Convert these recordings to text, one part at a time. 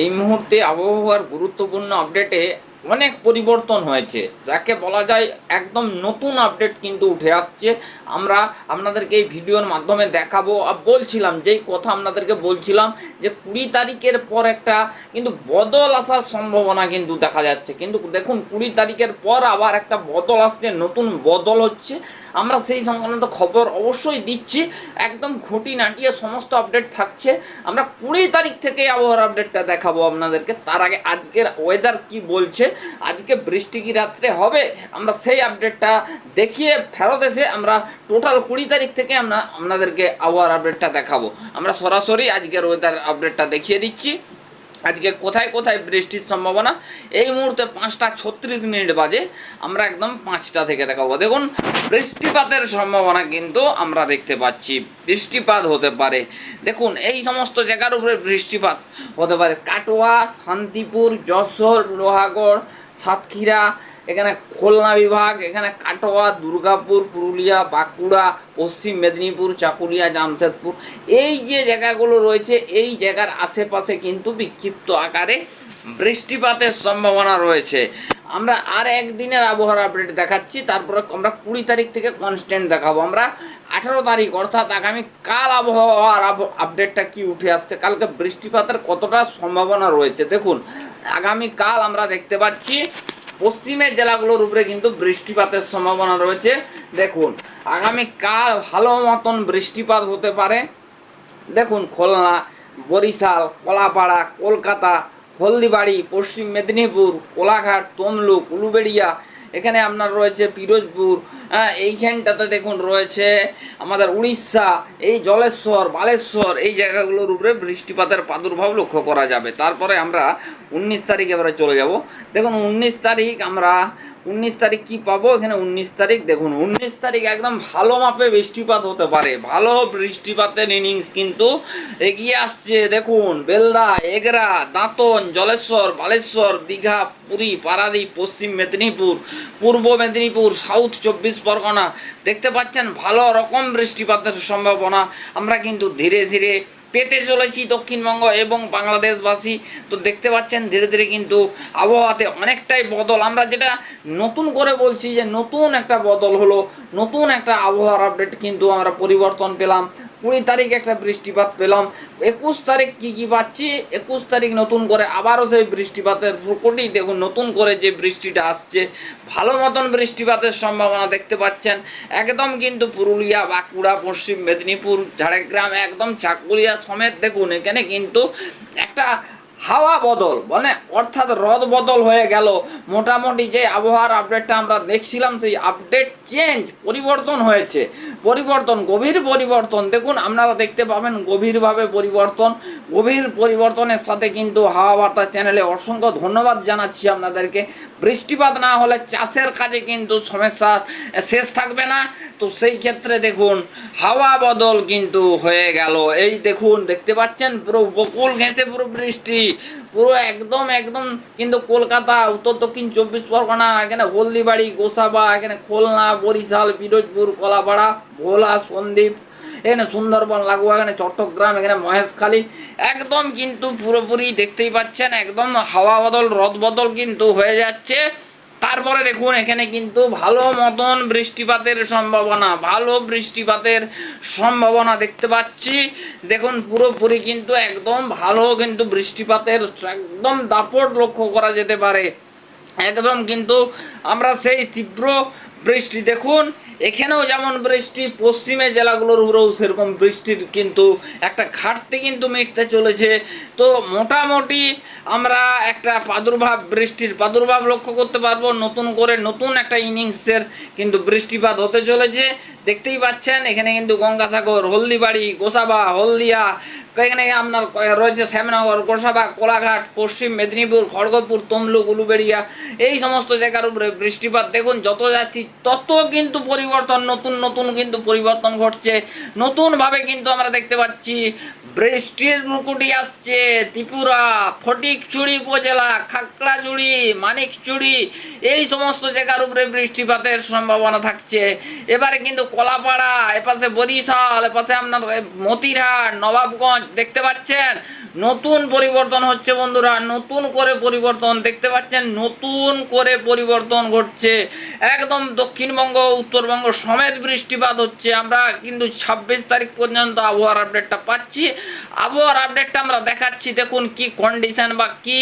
এই মুহূর্তে আবহাওয়ার গুরুত্বপূর্ণ আপডেটে অনেক পরিবর্তন হয়েছে, যাকে বলা যায় একদম নতুন আপডেট কিন্তু উঠে আসছে। আমরা আপনাদেরকে এই ভিডিওর মাধ্যমে দেখাবো আর বলছিলাম, যেই কথা আপনাদেরকে বলছিলাম যে কুড়ি তারিখের পর একটা কিন্তু বদল আসার সম্ভাবনা কিন্তু দেখা যাচ্ছে। কিন্তু দেখুন, কুড়ি তারিখের পর আবার একটা বদল আসছে, নতুন বদল হচ্ছে। আমরা সেই সংক্রান্ত খবর অবশ্যই দিচ্ছি। একদম খুঁটি নাটিয়ে সমস্ত আপডেট থাকছে। আমরা কুড়ি তারিখ থেকে আবহাওয়ার আপডেটটা দেখাবো আপনাদেরকে। তার আগে আজকের ওয়েদার কি বলছে, আজকে বৃষ্টি কি রাত্রে হবে, আমরা সেই আপডেটটা দেখিয়ে ফেরত এসে আমরা টোটাল কুড়ি তারিখ থেকে আমরা আপনাদেরকে আবহাওয়ার আপডেটটা দেখাবো। আমরা সরাসরি আজকের ওয়েদার আপডেটটা দেখিয়ে দিচ্ছি। আজকে কোথায় কোথায় বৃষ্টির সম্ভাবনা? এই মুহূর্তে পাঁচটা ছত্রিশ মিনিট বাজে, আমরা একদম পাঁচটা থেকে দেখাবো। দেখুন, বৃষ্টিপাতের সম্ভাবনা কিন্তু আমরা দেখতে পাচ্ছি। বৃষ্টিপাত হতে পারে। দেখুন, এই সমস্ত জায়গার উপরে বৃষ্টিপাত হতে পারে। কাটোয়া, শান্তিপুর, যশোর, লোহাগড়, সাতক্ষীরা এখানে খুলনা বিভাগ, এখানে কাটোয়া, দুর্গাপুর, পুরুলিয়া, বাঁকুড়া, পশ্চিম মেদিনীপুর, চাকুলিয়া, জামশেদপুর। এই যে জায়গাগুলো রয়েছে, এই জায়গার আশেপাশে কিন্তু বিক্ষিপ্ত আকারে বৃষ্টিপাতের সম্ভাবনা রয়েছে। আমরা আর একদিনের আবহাওয়ার আপডেট দেখাচ্ছি, তারপরে আমরা কুড়ি তারিখ থেকে কনস্ট্যান্ট দেখাবো। আমরা আঠারো তারিখ, অর্থাৎ আগামী কাল আবহাওয়ার আপডেটটা কি উঠে আসছে, কালকে বৃষ্টিপাতের কতটা সম্ভাবনা রয়েছে, দেখুন। আগামী কাল আমরা দেখতে পাচ্ছি পশ্চিমের জেলাগুলোর উপরে কিন্তু বৃষ্টিপাতের সম্ভাবনা রয়েছে। দেখুন, আগামী কাল ভালো মতন বৃষ্টিপাত হতে পারে। দেখুন, খুলনা, বরিশাল, কলাপাড়া, কলকাতা, হলদিবাড়ি, পশ্চিম মেদিনীপুর, কোলাঘাট, তমলুক, উলুবেড়িয়া এখানে আপনার রয়েছে পিরোজপুর হ্যাঁ এইখানটাতে দেখুন রয়েছে আমাদের উড়িষ্যা, এই জলেশ্বর, বালেশ্বর, এই জায়গাগুলোর উপরে বৃষ্টিপাতের প্রাদুর্ভাব লক্ষ্য করা যাবে। তারপরে আমরা উনিশ তারিখ এবারে চলে যাব। দেখুন উনিশ তারিখ আমরা উনিশ তারিখ কি পাবো? এখানে উনিশ তারিখ, দেখুন, উনিশ তারিখ একদম ভালো মাপে বৃষ্টিপাত হতে পারে। ভালো বৃষ্টিপাতের ইনিংস কিন্তু এগিয়ে আসছে, দেখুন, বেলদা, এগরা, দাঁতন, জলেশ্বর, বালেশ্বর, দীঘা, পুরী পারাদ্বীপ পশ্চিম মেদিনীপুর, পূর্ব মেদিনীপুর সাউথ চব্বিশ পরগনা। দেখতে পাচ্ছেন, ভালো রকম বৃষ্টিপাতের সম্ভাবনা। আমরা কিন্তু ধীরে ধীরে পেতে চলেছি দক্ষিণবঙ্গ এবং বাংলাদেশবাসী। তো দেখতে পাচ্ছেন, ধীরে ধীরে কিন্তু আবহাওয়াতে অনেকটাই বদল। আমরা যেটা নতুন করে বলছি যে নতুন একটা বদল হলো, নতুন একটা আবহাওয়ার আপডেট কিন্তু আমরা পরিবর্তন পেলাম। কুড়ি তারিখ একটা বৃষ্টিপাত পেলাম। একুশ তারিখ কি কি পাচ্ছি? একুশ তারিখ নতুন করে আবারও সেই বৃষ্টিপাতের প্রকটি দেখুন, নতুন করে যে বৃষ্টিটা আসছে। ভালো মতন বৃষ্টিপাতের সম্ভাবনা দেখতে পাচ্ছেন। একদম কিন্তু পুরুলিয়া, বাঁকুড়া, পশ্চিম মেদিনীপুর, ঝাড়গ্রাম, একদম চাকুলিয়া সমেত দেখুন, এখানে কিন্তু একটা হাওয়া বদল মানে অর্থাৎ রদ বদল হয়ে গেল। মোটামুটি যে আবহাওয়ার আপডেটটা আমরা দেখছিলাম, সেই আপডেট চেঞ্জ পরিবর্তন হয়েছে। পরিবর্তন, গভীর পরিবর্তন। দেখুন, আপনারা দেখতে পাবেন গভীরভাবে পরিবর্তন। গভীর পরিবর্তনের সাথে কিন্তু হাওয়া বার্তা চ্যানেলে অসংখ্য ধন্যবাদ জানাচ্ছি আপনাদেরকে। বৃষ্টিপাত না হলে চাষের কাজে কিন্তু সমস্যা শেষ থাকবে না। তো সেই ক্ষেত্রে দেখুন, হাওয়া বদল কিন্তু হয়ে গেল। এই দেখুন, দেখতে পাচ্ছেন পুরো বকুল ঘেঁটে পুরো বৃষ্টি। পুরো একদম একদম কিন্তু কলকাতা, উত্তর, দক্ষিণ, চব্বিশ পরগনা, এখানে হলদিবাড়ি, গোসাবা, এখানে খুলনা, বরিশাল, পিরোজপুর, কলাপাড়া, ভোলা, সন্দ্বীপ এখানে সুন্দরবন, লাগোয়া, এখানে চট্টগ্রাম, এখানে মহেশখালী। একদম কিন্তু পুরোপুরি দেখতেই পাচ্ছেন, একদম হাওয়া বদল, রদ বদল কিন্তু হয়ে যাচ্ছে। তারপরে দেখুন, এখানে কিন্তু ভালো মতন বৃষ্টিপাতের সম্ভাবনা, ভালো বৃষ্টিপাতের সম্ভাবনা দেখতে পাচ্ছি। দেখুন, পুরোপুরি কিন্তু একদম ভালো কিন্তু বৃষ্টিপাতের একদম দাপট লক্ষ্য করা যেতে পারে। একদম কিন্তু আমরা সেই তীব্র বৃষ্টি দেখুন এখানেও যেমন বৃষ্টি, পশ্চিমে জেলাগুলোর উপরেও সেরকম বৃষ্টির কিন্তু একটা ঘাটতি কিন্তু মিটতে চলেছে। তো মোটামুটি আমরা একটা প্রাদুর্ভাব, বৃষ্টির প্রাদুর্ভাব লক্ষ্য করতে পারব। নতুন করে নতুন একটা ইনিংসের কিন্তু বৃষ্টিপাত হতে চলেছে। দেখতেই পাচ্ছেন, এখানে কিন্তু গঙ্গাসাগর, হলদিবাড়ি, গোসাবা, হলদিয়া এখানে আপনার রয়েছে শ্যামনগর গোসাবা কোলাঘাট, পশ্চিম মেদিনীপুর, খড়গপুর, তমলুক, উলুবেড়িয়া। এই সমস্ত জায়গার উপরে বৃষ্টিপাত দেখুন, যত যাচ্ছি তত কিন্তু পরিবর্তন, নতুন নতুন কিন্তু পরিবর্তন ঘটছে। নতুনভাবে কিন্তু আমরা দেখতে পাচ্ছি বৃষ্টির মুকুটি আসছে, ত্রিপুরা ফটিকচুড়ি উপজেলা খাকড়াচুড়ি মানিকচুড়ি এই সমস্ত জায়গার উপরে বৃষ্টিপাতের সম্ভাবনা থাকছে। এবারে কিন্তু কলাপাড়া, এপাশে বরিশাল, এপাশে আপনার মতিরহাট, নবাবগঞ্জ, দেখতে পাচ্ছেন? নতুন পরিবর্তন হচ্ছে বন্ধুরা, নতুন করে পরিবর্তন, দেখতে পাচ্ছেন? নতুন করে পরিবর্তন ঘটছে। একদম দক্ষিণবঙ্গ, উত্তরবঙ্গ সমেত বৃষ্টিপাত হচ্ছে। আমরা কিন্তু ছাব্বিশ তারিখ পর্যন্ত আবহাওয়ার আপডেটটা পাচ্ছি। আবহাওয়ার আপডেটটা আমরা দেখাচ্ছি। দেখুন কি কন্ডিশন বা কি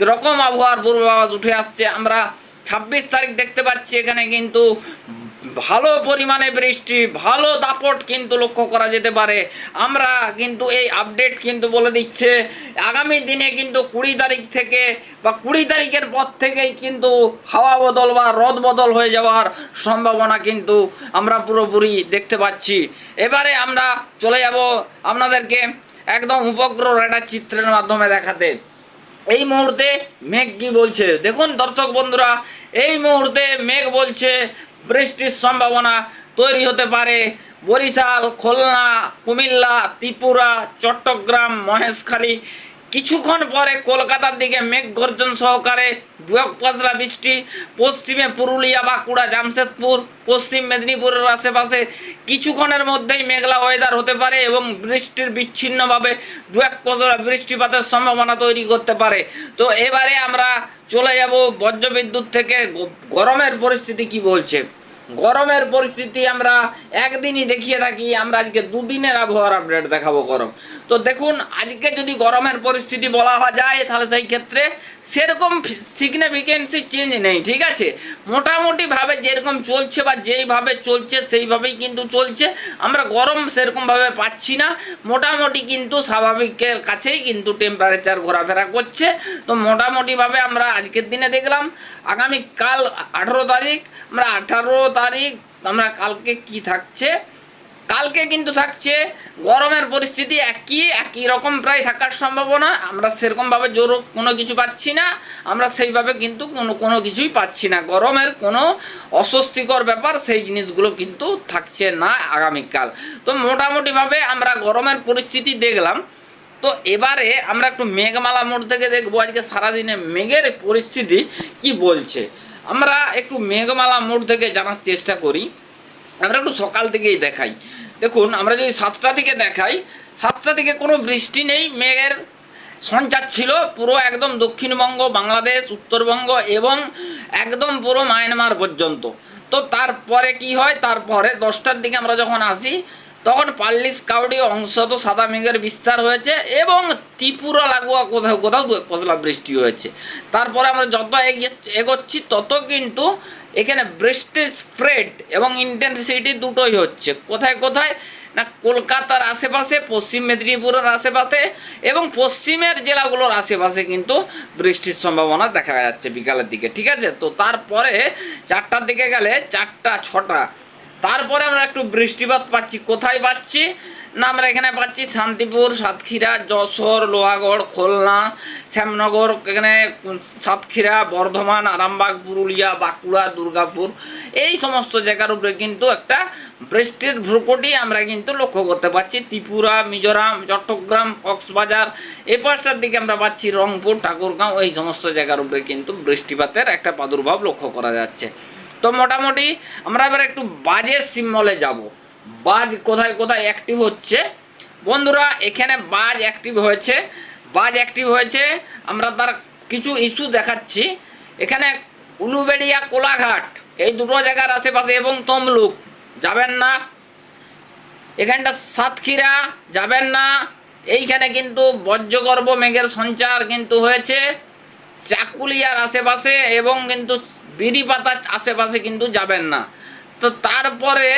রকম আবহাওয়ার পূর্বাভাস উঠে আসছে। আমরা ছাব্বিশ তারিখ দেখতে পাচ্ছি। এখানে কিন্তু ভালো পরিমাণে বৃষ্টি, ভালো দাপট কিন্তু লক্ষ্য করা যেতে পারে। আমরা কিন্তু এই আপডেট কিন্তু বলে দিচ্ছে, আগামী দিনে কিন্তু কুড়ি তারিখ থেকে বা কুড়ি তারিখের পর থেকেই কিন্তু হাওয়া বদল বা রদ বদল হয়ে যাওয়ার সম্ভাবনা কিন্তু আমরা পুরোপুরি দেখতে পাচ্ছি। এবারে আমরা চলে যাব আপনাদেরকে একদম উপগ্রহ একটা চিত্রের মাধ্যমে দেখাতে। এই মুহূর্তে মেঘ কি বলছে? দেখুন দর্শক বন্ধুরা, এই মুহূর্তে মেঘ বলছে বৃষ্টির সম্ভাবনা তৈরি হতে পারে। বরিশাল খুলনা কুমিল্লা ত্রিপুরা চট্টগ্রাম মহেশখালী কিছুক্ষণ পরে কলকাতার দিকে মেঘ গর্জন সহকারে দুয়ক পশলা বৃষ্টি, পশ্চিমে পুরুলিয়া, বাঁকুড়া, জামশেদপুর, পশ্চিম মেদিনীপুরের আশেপাশে কিছুক্ষণের মধ্যেই মেঘলা ওয়েদার হতে পারে এবং বৃষ্টির বিচ্ছিন্নভাবে দু এক বৃষ্টিপাতের সম্ভাবনা তৈরি করতে পারে। তো এবারে আমরা চলে যাব বজ্রবিদ্যুৎ থেকে, গরমের পরিস্থিতি কি বলছে? গরমের পরিস্থিতি আমরা একদিনই দেখিয়ে থাকি, আমরা আজকে দুদিনের আবহাওয়ার আপডেট দেখাবো গরম। তো দেখুন, আজকে যদি গরমের পরিস্থিতি বলা যায়, তাহলে সেই ক্ষেত্রে সেরকম সিগনিফিকেন্সি চেঞ্জ নেই, ঠিক আছে? মোটামুটিভাবে যেরকম চলছে বা যেইভাবে চলছে, সেইভাবেই কিন্তু চলছে। আমরা গরম সেরকমভাবে পাচ্ছি না। মোটামুটি কিন্তু স্বাভাবিকের কাছেই কিন্তু টেম্পারেচার ঘোরাফেরা করছে। তো মোটামুটিভাবে আমরা আজকের দিনে দেখলাম আগামী কাল আঠেরো তারিখ, আমরা আঠারো তারিখ, আমরা কালকে কি থাকছে? কালকে কিন্তু থাকছে, গরমের পরিস্থিতি একই একই রকম প্রায় থাকার সম্ভাবনা। আমরা সেরকমভাবে জোর কোনো কিছু পাচ্ছি না, আমরা সেইভাবে কিন্তু কোনো কোনো কিছুই পাচ্ছি না। গরমের কোনো অস্বস্তিকর ব্যাপার সেই জিনিসগুলো কিন্তু থাকছে না আগামীকাল। তো মোটামুটিভাবে আমরা গরমের পরিস্থিতি দেখলাম। তো এবারে আমরা একটু মেঘমালা মোড় থেকে দেখব, আজকে সারাদিনে মেঘের পরিস্থিতি কি বলছে? আমরা একটু মেঘমালা মোড় থেকে জানার চেষ্টা করি। আমরা একটু সকাল থেকেই দেখাই। দেখুন, আমরা যদি সাতটা থেকে দেখাই, সাতটা থেকে কোনো বৃষ্টি নেই, মেঘের সঞ্চার ছিল পুরো একদম দক্ষিণবঙ্গ, বাংলাদেশ, উত্তরবঙ্গ এবং একদম পুরো মায়ানমার পর্যন্ত। তো তারপরে কি হয়? তারপরে দশটার দিকে আমরা যখন আসি তখন পাল্লিস কাউডি অংশত সাদা মেঘের বিস্তার হয়েছে এবং ত্রিপুরা, লাগোয়া কোথাও কোথাও পশলা বৃষ্টি হয়েছে। তারপরে আমরা যত এগোচ্ছি, তত কিন্তু এখানে বৃষ্টির স্প্রেড এবং ইন্টেন্সিটি দুটোই হচ্ছে। কোথায় কোথায়? না, কলকাতার আশেপাশে, পশ্চিম মেদিনীপুরের আশেপাশে এবং পশ্চিমের জেলাগুলোর আশেপাশে কিন্তু বৃষ্টির সম্ভাবনা দেখা যাচ্ছে বিকালের দিকে, ঠিক আছে? তো তারপরে চারটার দিকে গেলে চারটা, ছটা তারপরে আমরা একটু বৃষ্টিপাত পাচ্ছি। কোথায় পাচ্ছি? না, আমরা এখানে পাচ্ছি শান্তিপুর, সাতক্ষীরা, যশোর, লোহাগড়, খুলনা, শ্যামনগর, এখানে সাতক্ষীরা, বর্ধমান, আরামবাগ, পুরুলিয়া, বাঁকুড়া, দুর্গাপুর। এই সমস্ত জায়গার উপরে কিন্তু একটা বৃষ্টির ভ্রুকটি আমরা কিন্তু লক্ষ্য করতে পারছি ত্রিপুরা, মিজোরাম, চট্টগ্রাম, কক্সবাজার এই পাঁচটার দিকে আমরা পাচ্ছি রংপুর, ঠাকুরগাঁও। এই সমস্ত জায়গার উপরে কিন্তু বৃষ্টিপাতের একটা প্রাদুর্ভাব লক্ষ্য করা যাচ্ছে। তো মোটামুটি আমরা এবার একটু বাজের সিম্বলে যাব। বাজ কোথায় কোথায় অ্যাক্টিভ হচ্ছে? বন্ধুরা, এখানে বাজ অ্যাক্টিভ হয়েছে। বাজ অ্যাক্টিভ হয়েছে, আমরা তার কিছু ইস্যু দেখাচ্ছি। এখানে উলুবেড়িয়া কোলাঘাট, এই দুটো জায়গার আশেপাশে এবং তমলুক। যাবেন না। এখানটা সাতক্ষীরা, যাবেন না। এইখানে কিন্তু বজ্রগর্ভ মেঘের সঞ্চার কিন্তু হয়েছে। চাকুলিয়ার আশেপাশে এবং কিন্তু বিড়িপাতার আশেপাশে কিন্তু যাবেন না। তো তারপরে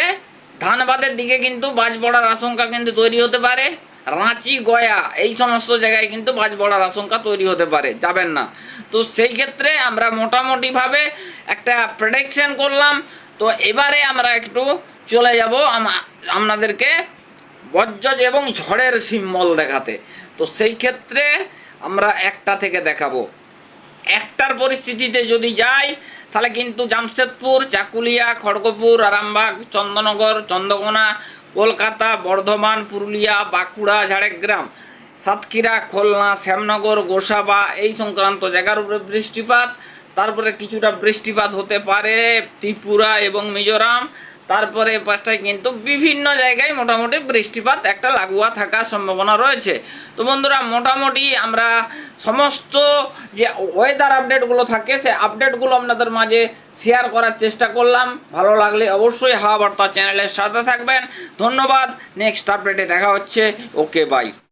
ধানবাদের দিকে কিন্তু বাজ পড়ার আশঙ্কা কিন্তু তৈরি হতে পারে। রাঁচি, গয়া এই সমস্ত জায়গায় কিন্তু বাজ পড়ার আশঙ্কা তৈরি হতে পারে, যাবেন না। তো সেই ক্ষেত্রে আমরা মোটামুটিভাবে একটা প্রেডিকশন করলাম। তো এবারে আমরা একটু চলে যাব আপনাদেরকে বজ্র এবং ঝড়ের সিম্বল দেখাতে। তো সেই ক্ষেত্রে আমরা একটা থেকে দেখাবো। একটার পরিস্থিতিতে যদি যাই তাহলে কিন্তু জামশেদপুর, চাকুলিয়া, খড়গপুর, আরামবাগ চন্দনগর চন্দ্রকোনা, কলকাতা, বর্ধমান, পুরুলিয়া, বাঁকুড়া, ঝাড়গ্রাম, সাতক্ষীরা, খুলনা, শ্যামনগর, গোসাবা এই সংক্রান্ত জায়গার উপরে বৃষ্টিপাত। তারপরে কিছুটা বৃষ্টিপাত হতে পারে ত্রিপুরা এবং মিজোরাম। তারপরে এ পাশটায় কিন্তু বিভিন্ন জায়গায় মোটামুটি বৃষ্টিপাত একটা লাগুয়া থাকার সম্ভাবনা রয়েছে। তো বন্ধুরা, মোটামুটি আমরা সমস্ত যে ওয়েদার আপডেটগুলো থাকে সে আপডেটগুলো আপনাদের মাঝে শেয়ার করার চেষ্টা করলাম। ভালো লাগলে অবশ্যই হাওয়া বার্তা চ্যানেলের সাথে থাকবেন। ধন্যবাদ নেক্সট আপডেটে দেখা হচ্ছে। Okay bye